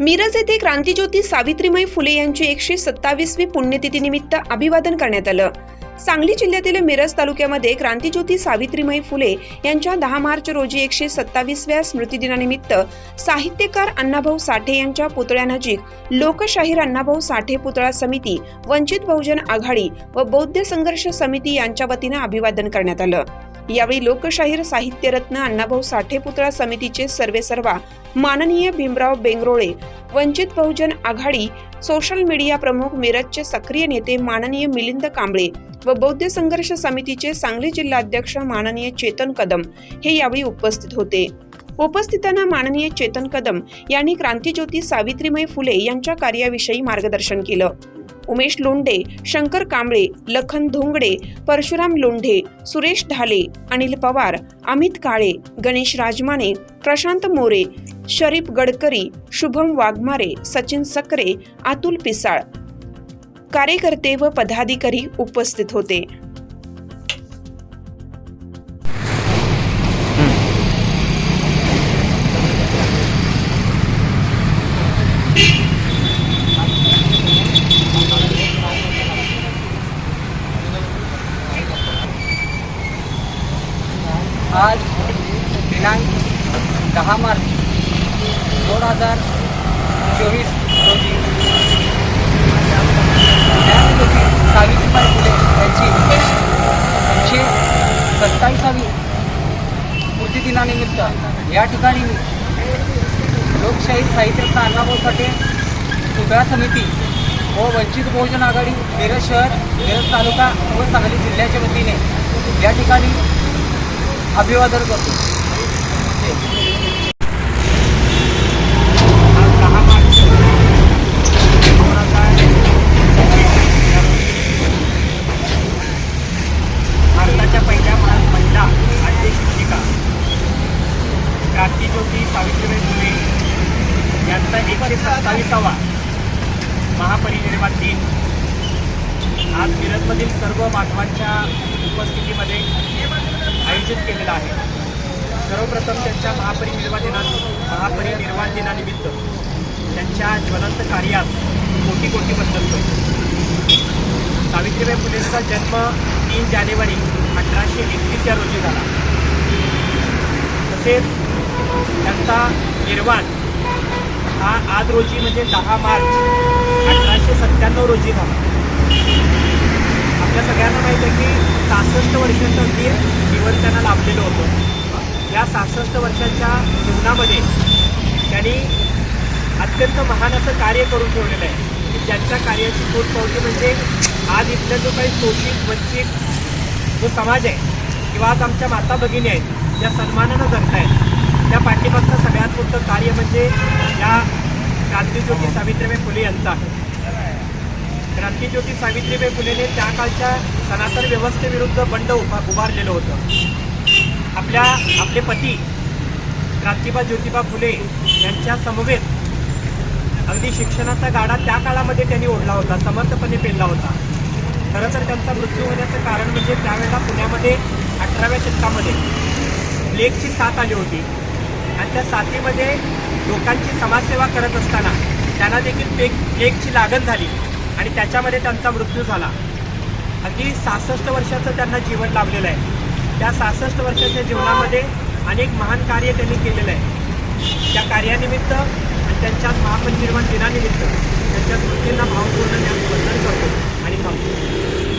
मिरज येथे क्रांतीज्योती सावित्रीमाई फुले यांची एकशे सत्तावीसवी पुण्यतिथीनिमित्त अभिवादन करण्यात आलं. सांगली जिल्ह्यातील मिरज तालुक्यामध्ये क्रांतीज्योती सावित्रीमयी फुले यांच्या दहा मार्च रोजी एकशे सत्तावीसव्या स्मृतिदिनानिमित्त साहित्यकार अण्णाभाऊ साठे यांच्या पुतळ्यानजीक लोकशाहीर अण्णाभाऊ साठे पुतळा समिती वंचित बहुजन आघाडी व बौद्ध संघर्ष समिती यांच्या वतीनं अभिवादन करण्यात आलं. यावेळी लोकशाहीर साहित्यरत्न अण्णाभाऊ साठे पुतळा समितीचे सर्वेसर्वा माननीय भीमराव बेंगरोळे वंचित बहुजन आघाडी सोशल मीडिया प्रमुख मिरजचे सक्रिय नेते माननीय मिलिंद कांबळे व बौद्ध संघर्ष समितीचे सांगली जिल्हाध्यक्ष माननीय चेतन कदम हे यावेळी उपस्थित होते. उपस्थितांना माननीय चेतन कदम यांनी क्रांतीज्योती सावित्रीमय फुले यांच्या कार्याविषयी मार्गदर्शन केलं. उमेश लोंढे शंकर कांबळे लखन धोंगडे परशुराम लोंढे सुरेश ढाले अनिल पवार अमित काळे गणेश राजमाने प्रशांत मोरे शरीफ गडकरी शुभम वाघमारे सचिन सकरे अतुल पिसाळ. कार्यकर्ते व पदाधिकारी उपस्थित होते. आज दिनांक दहा मार्च दोन हजार चोवीस रोजी ज्ञानज्योती सावित्रीबाई फुले यांची एकशे सत्तावीसावी स्मृतिदिनानिमित्त या ठिकाणी मी लोकशाही साहित्यरत्न अण्णाभाऊ साठे पुतळा समिती व वंचित बहुजन आघाडी मिरज शहर मिरज तालुका व सांगली जिल्ह्याच्या वतीने या ठिकाणी अभिवादन करतो. आज दहा मार्च दोन हजार भारताच्या पहिल्या मा- महिला आणि शिक्षिका क्रांतीज्योती सावित्रीबाई फुले. यांचा एकशे सत्तावीसावा महापरिनिर्वाण दिन. आज मिरजमधील सर्व माधवांच्या उपस्थितीमध्ये आयोजित केलेला आहे. सर्वप्रथम त्यांच्या महापरिनिर्वाण दिना महापरिनिर्वाण दिनानिमित्त त्यांच्या ज्वलंत कार्यास कोटी कोटी बद्दल सावित्रीबाई फुलेंचा जन्म तीन जानेवारी अठराशे एकतीस या रोजी झाला. तसेच त्यांचा निर्वाण हा आज रोजी म्हणजे दहा मार्च अठराशे सत्त्याण्णव रोजी झाला. आपल्या सगळ्यांना माहीत आहे की सहासष्ट वर्षाचं वीर जीवन त्यांना लाभलेलं होतं. या सहासष्ट वर्षांच्या जीवनामध्ये त्यांनी अत्यंत महान असं कार्य करून ठेवलेलं आहे. की ज्यांच्या कार्याची पोचपावती म्हणजे आज इथला जो काही शोषित वंचित जो समाज आहे किंवा आज आमच्या माता भगिनी आहेत ज्या सन्मानानं जगतायत त्या पाठीमागचं सगळ्यात मोठं कार्य म्हणजे या क्रांतीज्योती सावित्रीबाई फुले यांचं आहे. क्रांतीज्योती सावित्रीबाई फुलेने त्या काळच्या सनातन व्यवस्थेविरुद्ध बंड उभा उभारलेलं होतं. आपल्या आपले पती क्रांतिबा ज्योतिबा फुले यांच्या समवेत अगदी शिक्षणाचा गाडा त्या काळामध्ये त्यांनी ओढला होता समर्थपणे पेलला होता. खरं तर त्यांचा मृत्यू होण्याचं कारण म्हणजे त्यावेळेला पुण्यामध्ये अठराव्या शतकामध्ये प्लेगची साथ आली होती. आणि त्या साथीमध्ये लोकांची समाजसेवा करत असताना त्यांना देखील प्लेग प्लेगची लागण झाली. आणि त्याच्यामध्ये त्यांचा मृत्यू झाला. अगदी सहासष्ट वर्षाचं त्यांना जीवन लाभलेलं आहे. त्या सहासष्ट वर्षाच्या जीवनामध्ये अनेक महान कार्य त्यांनी केलेलं आहे. त्या कार्यानिमित्त आणि त्यांच्या महापरिनिर्वाण दिनानिमित्त त्यांच्या स्मृतींना भावपूर्ण वंदन करतो आणि थांबतो.